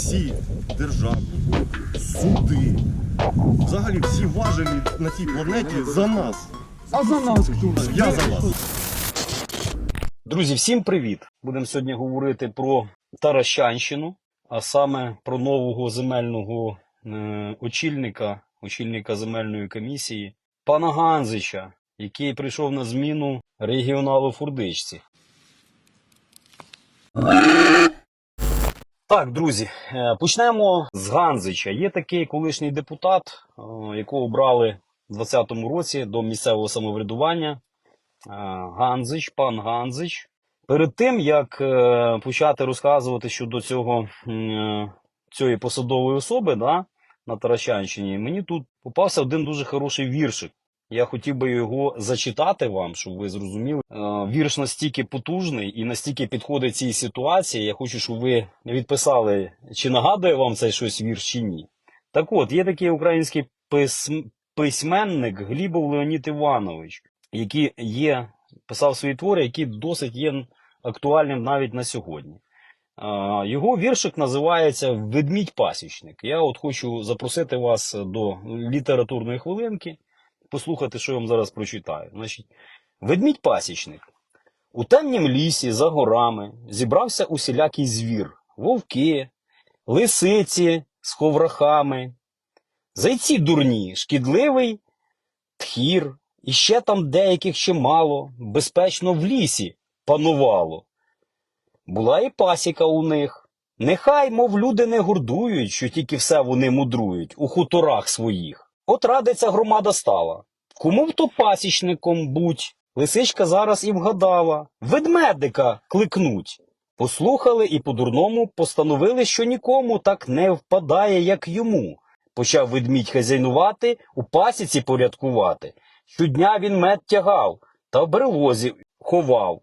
всі державні суди, взагалі всі важелі на цій планеті за нас. А за нас хто? Я за вас. Друзі, всім привіт! Будемо сьогодні говорити про Таращанщину, а саме про нового земельного е, очільника, очільника земельної комісії, пана Ганзича, який прийшов на зміну регіоналу Фурдичці. Так, друзі, е, почнемо з Ганзича. Є такий колишній депутат, е, якого обрали у 2020 році до місцевого самоврядування. Е, Ганзич, пан Ганзич. Перед тим як почати розказувати щодо цього цієї посадової особи да, на Таращанщині, мені тут попався один дуже хороший віршик. Я хотів би його зачитати вам, щоб ви зрозуміли. Е, Вірш настільки потужний і настільки підходить цій ситуації. Я хочу, щоб ви відписали, чи нагадує вам цей щось вірш чи ні. Так от, є такий український письменник Глібов Леонід Іванович, який є, писав свої твори, які досить є актуальним навіть на сьогодні. Його віршик називається Ведмідь пасічник. Я от хочу запросити вас до літературної хвилинки, послухати, що я вам зараз прочитаю. Значить, Ведмідь пасічник. У темнім лісі за горами зібрався усілякий звір, вовки, лисиці з ховрахами, зайці дурні, шкідливий тхір, і ще там деяких чимало, безпечно в лісі панувало. Була і пасіка у них. Нехай, мов люди не гордують, що тільки все вони мудрують у хуторах своїх. От радиться громада стала. Кому б то пасічником будь, лисичка зараз і вгадала. Ведмедика кликнуть. Послухали і по-дурному постановили, що нікому так не впадає, як йому. Почав ведмідь хазяйнувати, у пасіці порядкувати. Щодня він мед тягав та в берлозі ховав.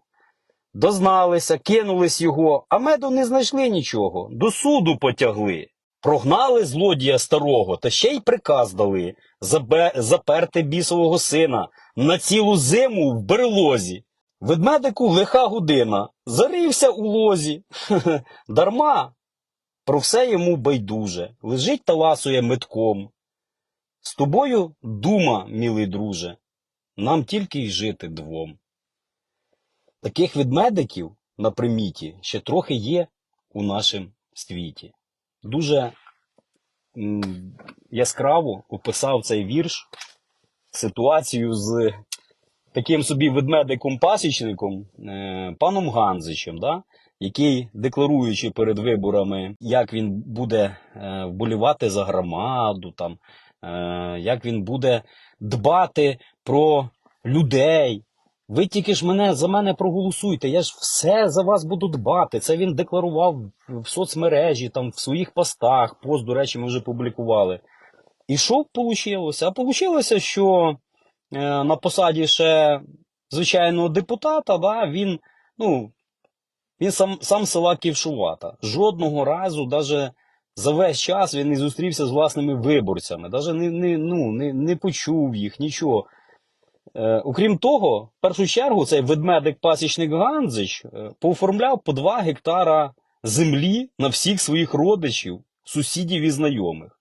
Дозналися, кинулись його, а меду не знайшли нічого, до суду потягли. Прогнали злодія старого, та ще й приказ дали забе... заперти бісового сина на цілу зиму в берлозі. Ведмедику лиха година, зарився у лозі. Дарма. Про все йому байдуже, лежить та ласує метком. З тобою дума, мілий друже, нам тільки й жити двом. Таких ведмедиків на приміті ще трохи є у нашому світі. Дуже яскраво описав цей вірш ситуацію з таким собі ведмедиком-пасічником, е, паном Ганзичем, да? який, декларуючи перед виборами, як він буде е, вболівати за громаду, там, е, як він буде дбати про людей. Ви тільки ж мене за мене проголосуйте, я ж все за вас буду дбати. Це він декларував в соцмережі, там, в своїх постах, пост, до речі, ми вже публікували. І що вийшло? А вийшло, що е, на посаді ще звичайного депутата, да, він, ну, він сам, сам села Ківшувата. Жодного разу, навіть за весь час він не зустрівся з власними виборцями, навіть не, не, ну, не, не почув їх, нічого. Е, окрім того, в першу чергу цей ведмедик-пасічник Ганзич е, пооформляв по 2 гектара землі на всіх своїх родичів, сусідів і знайомих.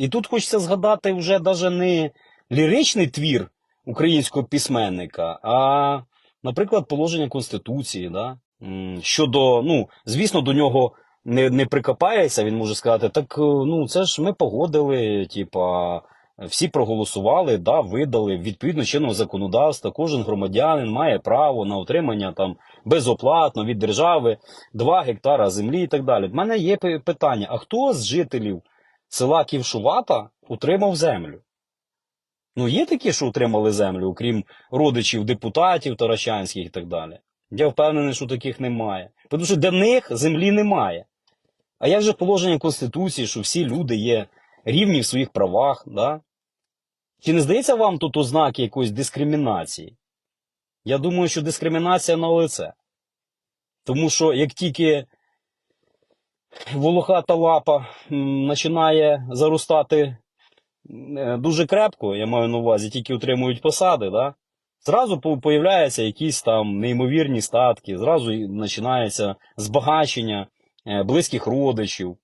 І тут хочеться згадати вже навіть не ліричний твір українського письменника, а, наприклад, положення Конституції, да? Щодо, ну, звісно, до нього не, не прикопається, він може сказати, так е, ну це ж ми погодили, типа, всі проголосували, да, видали відповідно чинного законодавства. Кожен громадянин має право на отримання там безоплатно від держави 2 гектара землі і так далі. В мене є питання: а хто з жителів села Ківшувата отримав землю? Ну, є такі, що отримали землю, окрім родичів депутатів Таращанських і так далі. Я впевнений, що таких немає. Тому що для них землі немає. А як же положення Конституції, що всі люди є рівні в своїх правах, да? Чи не здається вам тут ознаки якоїсь дискримінації? Я думаю, що дискримінація на лице. Тому що як тільки волохата лапа починає заростати е, дуже крепко, я маю на увазі, тільки отримують посади, да? зразу по- появляються якісь там неймовірні статки, зразу починається збагачення е, близьких родичів.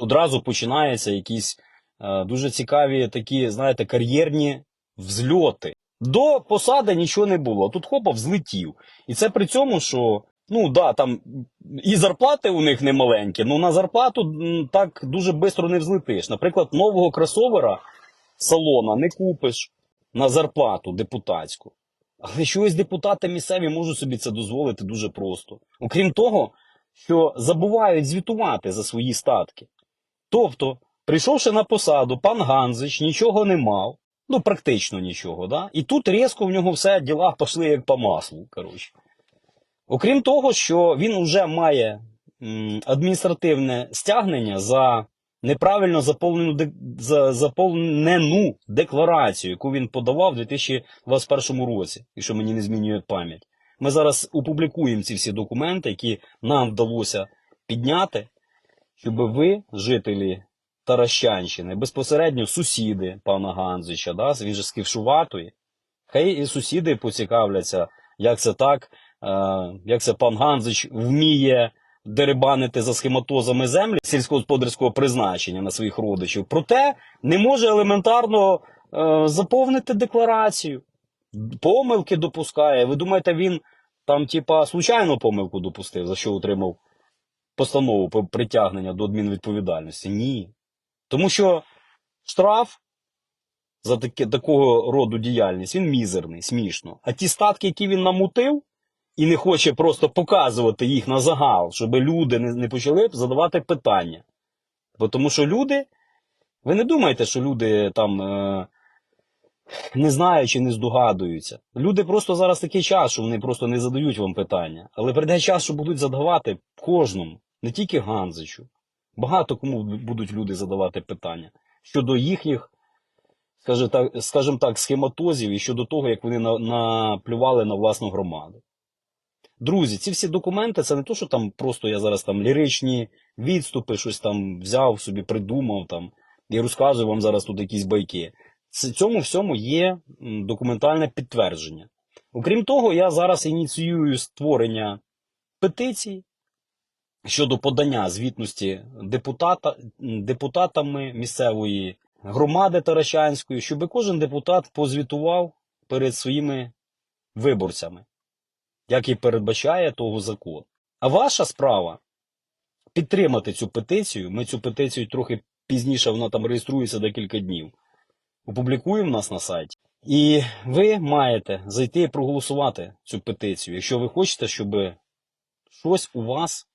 одразу починаються якісь е, дуже цікаві такі, знаєте, кар'єрні взльоти. До посади нічого не було. Тут хопа взлетів. І це при цьому, що ну да, там і зарплати у них не маленькі, ну на зарплату так дуже швидко не взлетиш. Наприклад, нового кросовера салона не купиш на зарплату депутатську. Але чогось депутати місцеві можуть собі це дозволити дуже просто. Окрім того, що забувають звітувати за свої статки. Тобто, прийшовши на посаду, пан Ганзич нічого не мав, ну практично нічого, да? і тут різко в нього все діла пішли як по маслу. Коротше. Окрім того, що він вже має адміністративне стягнення за неправильно заповнену, за, заповнену декларацію, яку він подавав у 2021 році, якщо мені не змінює пам'ять. Ми зараз опублікуємо ці всі документи, які нам вдалося підняти, щоб ви, жителі Таращанщини, безпосередньо сусіди пана Ганзича, да, він же з Ківшуватої, хай і сусіди поцікавляться, як це так, як це пан Ганзич вміє дерибанити за схематозами землі сільськогосподарського призначення на своїх родичів, проте не може елементарно е, заповнити декларацію. Помилки допускає. Ви думаєте, він там, типа, случайно помилку допустив, за що отримав постанову про притягнення до адмінвідповідальності? Ні. Тому що штраф за таке, такого роду діяльність він мізерний, смішно. А ті статки, які він намутив, і не хоче просто показувати їх на загал, щоб люди не, не почали задавати питання. Бо тому що люди, ви не думаєте, що люди там е, не знають чи не здогадуються. Люди просто зараз такий час, що вони просто не задають вам питання. Але прийде час, що будуть задавати кожному, не тільки Ганзичу. Багато кому будуть люди задавати питання щодо їхніх, скажімо так, схематозів і щодо того, як вони на- наплювали на власну громаду. Друзі, ці всі документи це не то, що там просто я зараз там ліричні відступи, щось там взяв собі, придумав там і розказую вам зараз тут якісь байки. Цьому всьому є документальне підтвердження. Окрім того, я зараз ініціюю створення петицій щодо подання звітності депутата, депутатами місцевої громади Таращанської, щоб кожен депутат позвітував перед своїми виборцями як і передбачає того закон. А ваша справа підтримати цю петицію. Ми цю петицію трохи пізніше, вона там реєструється декілька днів. Опублікуємо нас на сайті. І ви маєте зайти і проголосувати цю петицію, якщо ви хочете, щоб щось у вас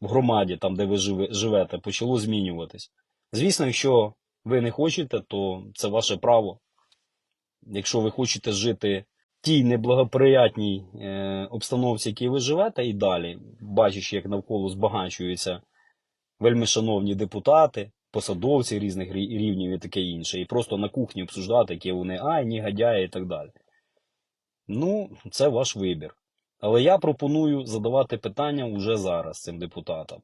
в громаді, там де ви живете, почало змінюватись. Звісно, якщо ви не хочете, то це ваше право. Якщо ви хочете жити тій неблагоприятній е, обстановці, якій ви живете, і далі, бачачи, як навколо збагачуються вельми шановні депутати, посадовці різних рівнів і таке інше, і просто на кухні обсуждати, які вони ай, негодяї і так далі. Ну, це ваш вибір. Але я пропоную задавати питання уже зараз цим депутатам.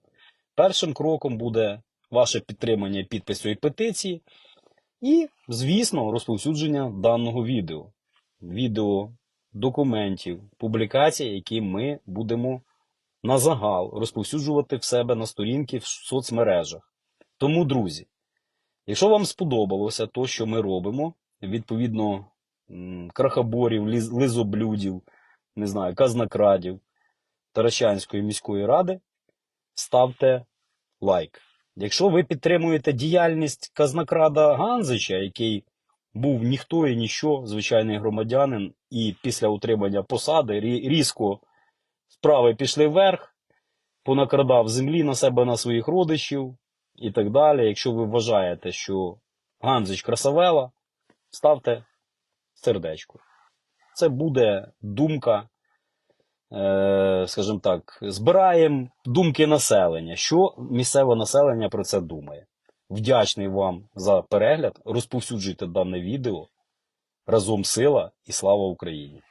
Першим кроком буде ваше підтримання і петиції, і, звісно, розповсюдження даного відео. Відео, документів, публікацій, які ми будемо на загал розповсюджувати в себе на сторінки в соцмережах. Тому, друзі, якщо вам сподобалося то, що ми робимо, відповідно крахоборів, лизоблюдів, не знаю, казнокрадів Таращанської міської ради, ставте лайк. Якщо ви підтримуєте діяльність казнокрада Ганзича, який був ніхто і ніщо, звичайний громадянин, і після утримання посади різко справи пішли вверх, понакрадав землі на себе на своїх родичів і так далі. Якщо ви вважаєте, що Ганзич красавела, ставте сердечко. Це буде думка, е, скажімо так, збираємо думки населення. Що місцеве населення про це думає? Вдячний вам за перегляд. Розповсюджуйте дане відео. Разом сила і слава Україні!